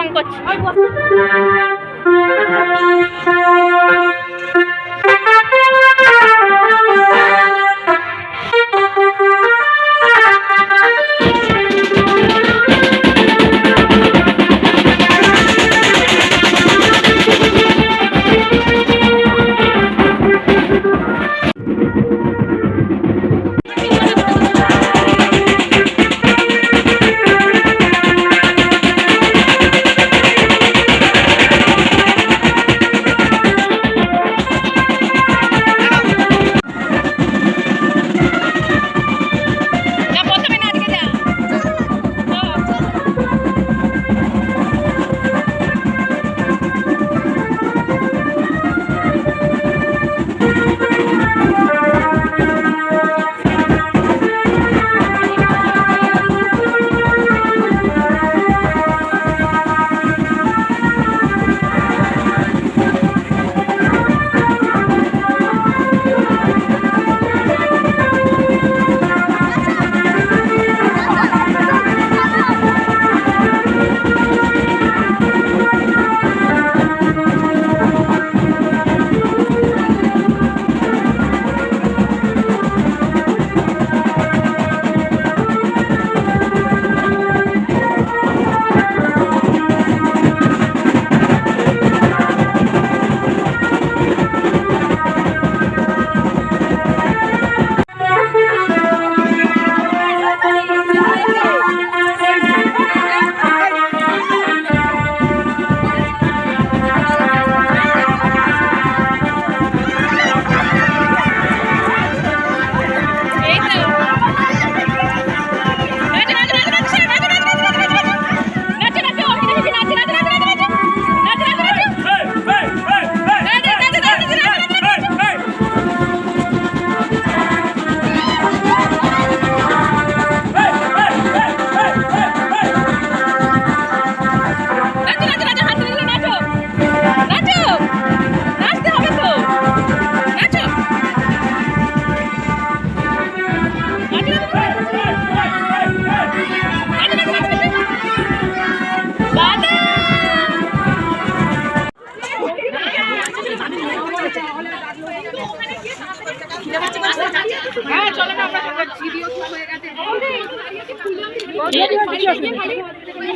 도망갔지. 아이고.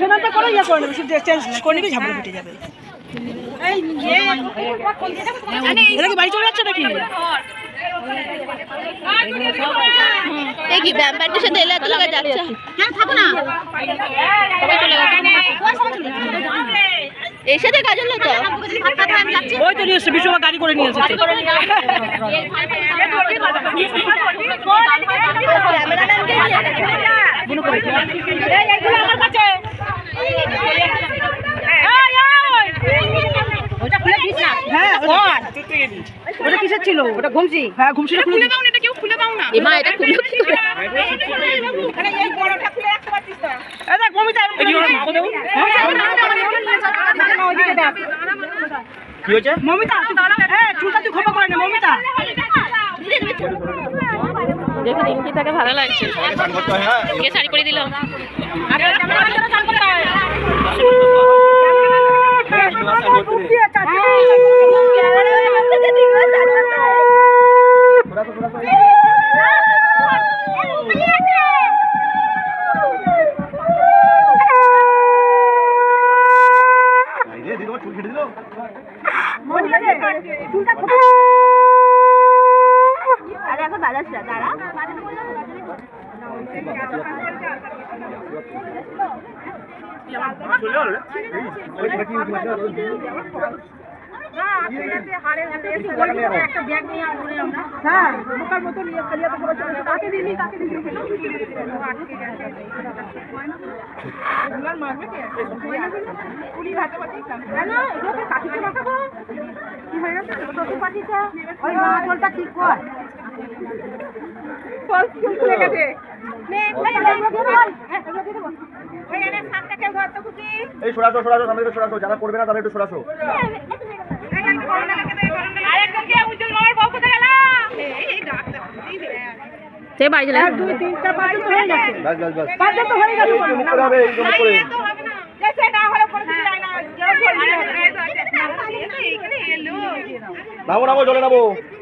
সেখানটা করে ইয়ে করে নেবে শুধু চেঞ্জ করে নিবি ঝাপড়ে ফেটে যাবে। এটা কি বাড়ি চলে যাচ্ছে নাকি? ব্যাম্পারটির সাথে এলে এত লাগা যাচ্ছে? হ্যাঁ থাকো না। সবাই চলে গেছে। এর সাথে কাজ হলো তো ওই তো নিয়ে এসছে গাড়ি করে নিয়ে এসেছে। ক্যামেরাম্যানকে ওটা কিসের ছিল ওটা ঘুমছি হ্যাঁ ঘুমছি খুলে দাও এটা কেউ খুলে দাও না এমা এটা খুলে কি করে আরে এই বড়টা খুলে রাখতে পারছিস না এ দেখ ঘুমছি এই ওর মাকে দেব কি হয়েছে মমিতা। এ হ্যাঁ, চুলটা তুই খোপা করে না মমিতা দেখি রিঙ্কি তাকে ভালো লাগছে। কে শাড়ি পরে দিল? চুলটা আর এখন বাজাচ্ছে দাঁড়া ঠিক কর। ফলস ফুল খুলে গেছে এই সরাসো সরাসো সামনে সরাসো যারা করবে না তারা একটু সরাসো সে তো হয়ে। গেছে? বাস বাস বাস। বাস তো হয়ে গেল হবে একদম যেসে না। করে না নামো নামো জলে নামো।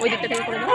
ওই দিকটা থেকে করে দাও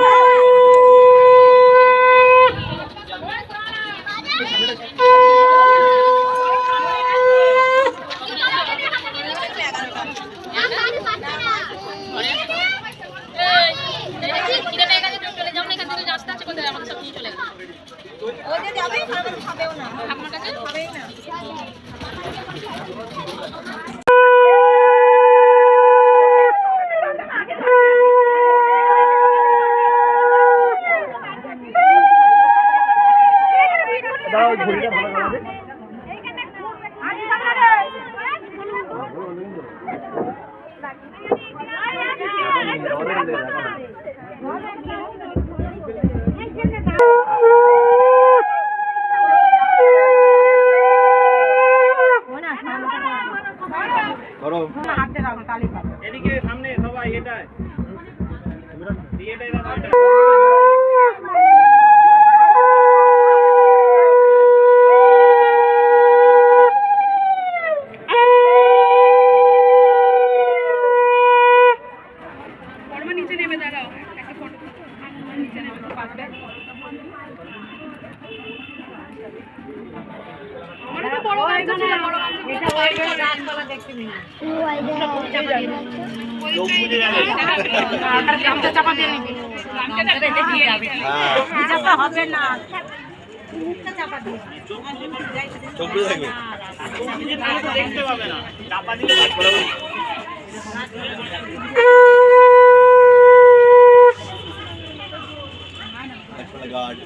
দাও ঘড়িটা ভালো করে দে। ধরো হাতে রাখো তালি পাবে এদিকে সামনে সবাই এটাই এটাই হবে না দেখতে পাবে না চাপা দিলে গার্ড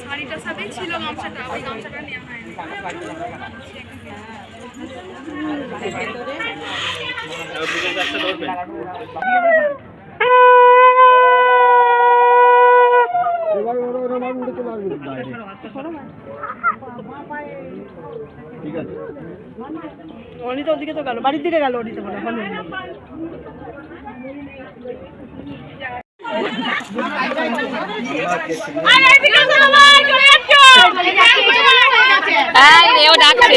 শাড়িটার সাথেই ছিল গামছাটা ওই গামছাটা নেওয়া হয়নি। দুজন চারটে ধরবে ঠিক আছে। অনিতা ওদিকে তো গেল বাড়ির দিকে গেল অনিতা বলে হলো হ্যাঁ ও ডাকছে।